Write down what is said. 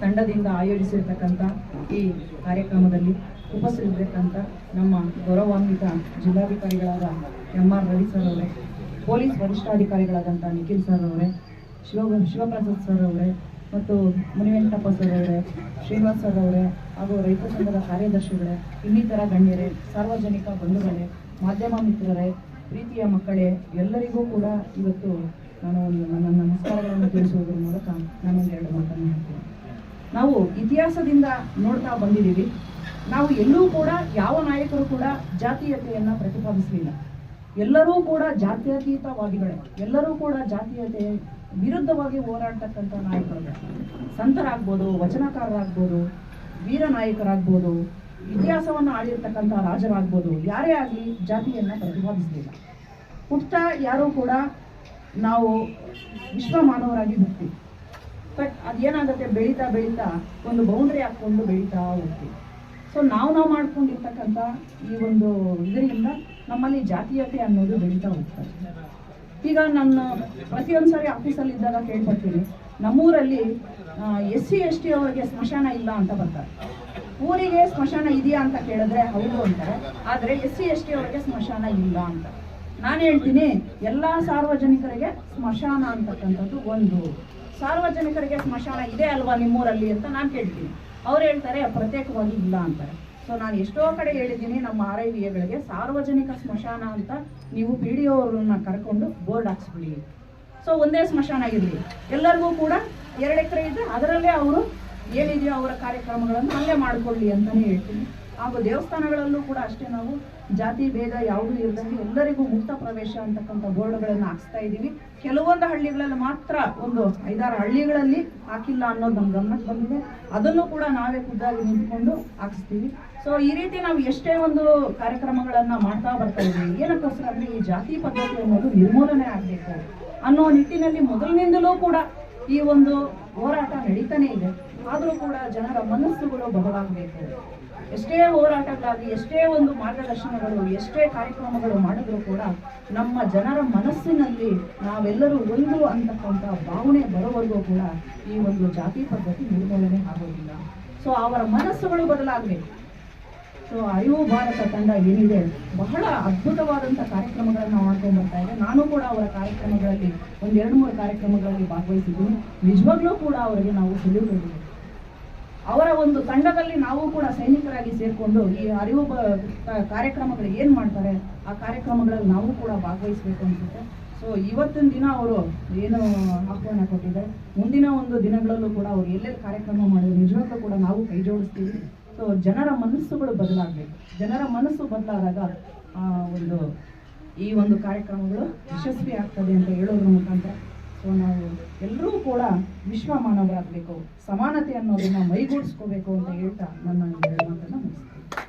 ತಂಡದಿಂದ ಆಯೋಜಿಸಿರ್ತಕ್ಕಂಥ ಈ ಕಾರ್ಯಕ್ರಮದಲ್ಲಿ ಉಪಸ್ಥಿತಿರ್ತಕ್ಕಂಥ ನಮ್ಮ ಗೌರವಾನ್ವಿತ ಜಿಲ್ಲಾಧಿಕಾರಿಗಳಾದ ಎಂ ಆರ್ ರವಿ ಸರ್ ಅವರೇ, ಪೊಲೀಸ್ ವರಿಷ್ಠಾಧಿಕಾರಿಗಳಾದಂಥ ನಿಖಿಲ್ ಸರ್ ಅವರೇ, ಶಿವ ಶಿವಪ್ರಸಾದ್ ಸರ್ ಅವರೇ ಮತ್ತು ಮುನಿವೆಂಕಟಪ್ಪ ಸರ್ ಅವರೇ, ಶ್ರೀನಿವಾಸ್ ಸರ್ ಅವರೇ ಹಾಗೂ ರೈತ ಸಂಘದ ಕಾರ್ಯದರ್ಶಿಗಳೇ, ಇನ್ನಿತರ ಗಣ್ಯರೇ, ಸಾರ್ವಜನಿಕ ಬಂಧುಗಳೇ, ಮಾಧ್ಯಮ ಮಿತ್ರರೇ, ಪ್ರೀತಿಯ ಮಕ್ಕಳೇ, ಎಲ್ಲರಿಗೂ ಕೂಡ ಇವತ್ತು ನಾನು ನನ್ನ ನಮಸ್ಕಾರಗಳನ್ನು ತಿಳಿಸುವುದರ ಮೂಲಕ ನಾನೊಂದು ಎರಡು ಮಾತನ್ನು ಹೇಳ್ತೀನಿ. ನಾವು ಇತಿಹಾಸದಿಂದ ನೋಡ್ತಾ ಬಂದಿದ್ದೀವಿ. ನಾವು ಎಲ್ಲೂ ಕೂಡ ಯಾವ ನಾಯಕರು ಕೂಡ ಜಾತೀಯತೆಯನ್ನು ಪ್ರತಿಪಾದಿಸಲಿಲ್ಲ. ಎಲ್ಲರೂ ಕೂಡ ಜಾತ್ಯತೀತವಾದಿಗಳೇ ಎಲ್ಲರೂ ಕೂಡ ಜಾತೀಯತೆ ವಿರುದ್ಧವಾಗಿ ಹೋರಾಡ್ತಕ್ಕಂಥ ನಾಯಕರು ಸಂತರಾಗ್ಬೋದು, ವಚನಕಾರರಾಗ್ಬೋದು, ವೀರ ನಾಯಕರಾಗ್ಬೋದು, ಇತಿಹಾಸವನ್ನು ಆಳಿರ್ತಕ್ಕಂಥ ರಾಜರಾಗ್ಬೋದು, ಯಾರೇ ಆಗಲಿ ಜಾತಿಯನ್ನು ಪ್ರತಿಪಾದಿಸಲಿಲ್ಲ. ಹುಟ್ಟ ಯಾರೂ ಕೂಡ ನಾವು ವಿಶ್ವ ಮಾನವರಾಗಿ ಹುಟ್ಟಿ ಬಟ್ ಅದೇನಾಗುತ್ತೆ? ಬೆಳೀತಾ ಬೆಳೀತಾ ಒಂದು ಬೌಂಡ್ರಿ ಹಾಕ್ಕೊಂಡು ಬೆಳೀತಾ ಹೋಗ್ತೀವಿ. ಸೊ ನಾವು ನಾವು ಮಾಡ್ಕೊಂಡಿರ್ತಕ್ಕಂಥ ಈ ಒಂದು ಇದರಿಂದ ನಮ್ಮಲ್ಲಿ ಜಾತೀಯತೆ ಅನ್ನೋದು ಬೆಳೀತಾ ಹೋಗ್ತಾರೆ ಈಗ ನನ್ನ ಪ್ರತಿಯೊಂದು ಸಾರಿ ಆಫೀಸಲ್ಲಿ ಇದ್ದಾಗ ಕೇಳ್ಪಡ್ತೀನಿ ನಮ್ಮೂರಲ್ಲಿ ಎಸ್ ಸಿ, ಎಸ್ ಟಿ ಅವರಿಗೆ ಸ್ಮಶಾನ ಇಲ್ಲ ಅಂತ ಬರ್ತಾರೆ. ಊರಿಗೆ ಸ್ಮಶಾನ ಇದೆಯಾ ಅಂತ ಕೇಳಿದ್ರೆ ಹೌದು ಅಂತಾರೆ. ಆದರೆ ಎಸ್ ಸಿ, ಎಸ್ ಟಿ ಅವರಿಗೆ ಸ್ಮಶಾನ ಇಲ್ಲ ಅಂತ. ನಾನು ಹೇಳ್ತೀನಿ, ಎಲ್ಲ ಸಾರ್ವಜನಿಕರಿಗೆ ಸ್ಮಶಾನ ಅಂತಕ್ಕಂಥದ್ದು ಒಂದು. ಸಾರ್ವಜನಿಕರಿಗೆ ಸ್ಮಶಾನ ಇದೆ ಅಲ್ವಾ ನಿಮ್ಮೂರಲ್ಲಿ ಅಂತ ನಾನು ಕೇಳ್ತೀನಿ. ಅವ್ರು ಹೇಳ್ತಾರೆ, ಪ್ರತ್ಯೇಕವಾಗಿ ಇಲ್ಲ ಅಂತಾರೆ. ಸೊ ನಾನು ಎಷ್ಟೋ ಕಡೆ ಹೇಳಿದ್ದೀನಿ, ನಮ್ಮ ಆರ್ ಸಾರ್ವಜನಿಕ ಸ್ಮಶಾನ ಅಂತ ನೀವು ಪಿ ಡಿ ಅವ್ರನ್ನ ಕರ್ಕೊಂಡು ಬೋರ್ಡ್ ಹಾಕ್ಸ್ಬಿಡಿ. ಸೊ ಒಂದೇ ಸ್ಮಶಾನ ಇರಲಿ. ಎಲ್ಲರಿಗೂ ಕೂಡ ಎರಡು ಎಕರೆ ಇದ್ದರೆ ಅದರಲ್ಲೇ ಅವರು ಏನಿದೆಯೋ ಅವರ ಕಾರ್ಯಕ್ರಮಗಳನ್ನು ಅಲ್ಲೇ ಮಾಡಿಕೊಳ್ಳಿ ಅಂತಲೇ ಹೇಳ್ತೀನಿ. ಹಾಗೂ ದೇವಸ್ಥಾನಗಳಲ್ಲೂ ಕೂಡ ಅಷ್ಟೇ ನಾವು ಜಾತಿ, ಭೇದ ಯಾವುದೂ ಇರದಂಗೆ ಎಲ್ಲರಿಗೂ ಮುಕ್ತ ಪ್ರವೇಶ ಅಂತಕ್ಕಂಥ ಬೋರ್ಡ್ಗಳನ್ನು ಹಾಕ್ಸ್ತಾ ಇದ್ದೀವಿ. ಕೆಲವೊಂದು ಹಳ್ಳಿಗಳಲ್ಲಿ ಮಾತ್ರ ಒಂದು ಐದಾರು ಹಳ್ಳಿಗಳಲ್ಲಿ ಹಾಕಿಲ್ಲ ಅನ್ನೋದು ನಮ್ಮ ಗಮನಕ್ಕೆ ಬಂದಿದೆ. ಅದನ್ನು ಕೂಡ ನಾವೇ ಖುದ್ದಾಗಿ ನಿಂತ್ಕೊಂಡು ಹಾಕಿಸ್ತೀವಿ. ಸೊ ಈ ರೀತಿ ನಾವು ಎಷ್ಟೇ ಒಂದು ಕಾರ್ಯಕ್ರಮಗಳನ್ನು ಮಾಡ್ತಾ ಬರ್ತಾ ಇದ್ದೀವಿ. ಏನಕ್ಕೋಸ್ಕರ ಅಂದರೆ ಈ ಜಾತಿ ಪದ್ಧತಿ ಅನ್ನೋದು ನಿರ್ಮೂಲನೆ ಆಗಬೇಕು ಅನ್ನೋ ನಿಟ್ಟಿನಲ್ಲಿ ಮೊದಲಿನಿಂದಲೂ ಕೂಡ ಈ ಒಂದು ಹೋರಾಟ ನಡೀತಾನೆ ಇದೆ. ಆದರೂ ಕೂಡ ಜನರ ಮನಸ್ಸುಗಳು ಬದಲಾಗಬೇಕು. ಎಷ್ಟೇ ಹೋರಾಟಗಳಾಗಿ ಎಷ್ಟೇ ಒಂದು ಮಾರ್ಗದರ್ಶನಗಳು, ಎಷ್ಟೇ ಕಾರ್ಯಕ್ರಮಗಳು ಮಾಡಿದ್ರು ಕೂಡ ನಮ್ಮ ಜನರ ಮನಸ್ಸಿನಲ್ಲಿ ನಾವೆಲ್ಲರೂ ಒಂದು ಅಂತಕ್ಕಂಥ ಭಾವನೆ ಬರೋವರೆಗೂ ಕೂಡ ಈ ಒಂದು ಜಾತಿ ಪದ್ಧತಿ ನಿರ್ಮೂಲನೆ ಆಗೋದಿಲ್ಲ. ಸೊ ಅವರ ಮನಸ್ಸುಗಳು ಬದಲಾಗಬೇಕು. ಸೊ ಅರಿವು ಭಾರತ ತಂಡ ಏನಿದೆ, ಬಹಳ ಅದ್ಭುತವಾದಂಥ ಕಾರ್ಯಕ್ರಮಗಳನ್ನು ಮಾಡ್ಕೊಂಡು ಬರ್ತಾ ಇದೆ ನಾನು ಕೂಡ ಅವರ ಕಾರ್ಯಕ್ರಮಗಳಲ್ಲಿ, ಒಂದು ಎರಡು ಮೂರು ಕಾರ್ಯಕ್ರಮಗಳಲ್ಲಿ ಭಾಗವಹಿಸಿದ್ದೀನಿ. ನಿಜವಾಗ್ಲೂ ಕೂಡ ಅವರಿಗೆ ನಾವು ಸೆಲ್ಯೂಟ್ ಅವರ ಒಂದು ತಂಡದಲ್ಲಿ ನಾವು ಕೂಡ ಸೈನಿಕರಾಗಿ ಸೇರಿಕೊಂಡು ಈ ಅರಿವು ಕಾರ್ಯಕ್ರಮಗಳು ಏನು ಮಾಡ್ತಾರೆ, ಆ ಕಾರ್ಯಕ್ರಮಗಳಲ್ಲಿ ನಾವು ಕೂಡ ಭಾಗವಹಿಸಬೇಕು ಅನ್ಸುತ್ತೆ. ಸೊ ಇವತ್ತಿನ ದಿನ ಅವರು ಏನು ಆಹ್ವಾನ ಕೊಟ್ಟಿದ್ದಾರೆ, ಮುಂದಿನ ಒಂದು ದಿನಗಳಲ್ಲೂ ಕೂಡ ಅವರು ಎಲ್ಲೆಲ್ಲಿ ಕಾರ್ಯಕ್ರಮ ಮಾಡಿದ್ರು ನಿಜವಾಗ್ಲೂ ಕೂಡ ನಾವು ಕೈ ಜೋಡಿಸ್ತೀವಿ. ಸೊ ಜನರ ಮನಸ್ಸುಗಳು ಬದಲಾಗಬೇಕು. ಜನರ ಮನಸ್ಸು ಬದಲಾದಾಗ ಒಂದು, ಈ ಒಂದು ಕಾರ್ಯಕ್ರಮಗಳು ಯಶಸ್ವಿ ಆಗ್ತದೆ ಅಂತ ಹೇಳೋದ್ರ ಮುಖಾಂತರ ಸೊ ನಾವು ಎಲ್ಲರೂ ಕೂಡ ವಿಶ್ವ ಮಾನವರಾಗಬೇಕು ಸಮಾನತೆ ಅನ್ನೋದನ್ನ ಮೈಗೂಡಿಸ್ಕೋಬೇಕು ಅಂತ ಹೇಳ್ತಾ ನನ್ನ ಮಾತನ್ನ ಮುಗಿಸ್ತೀನಿ.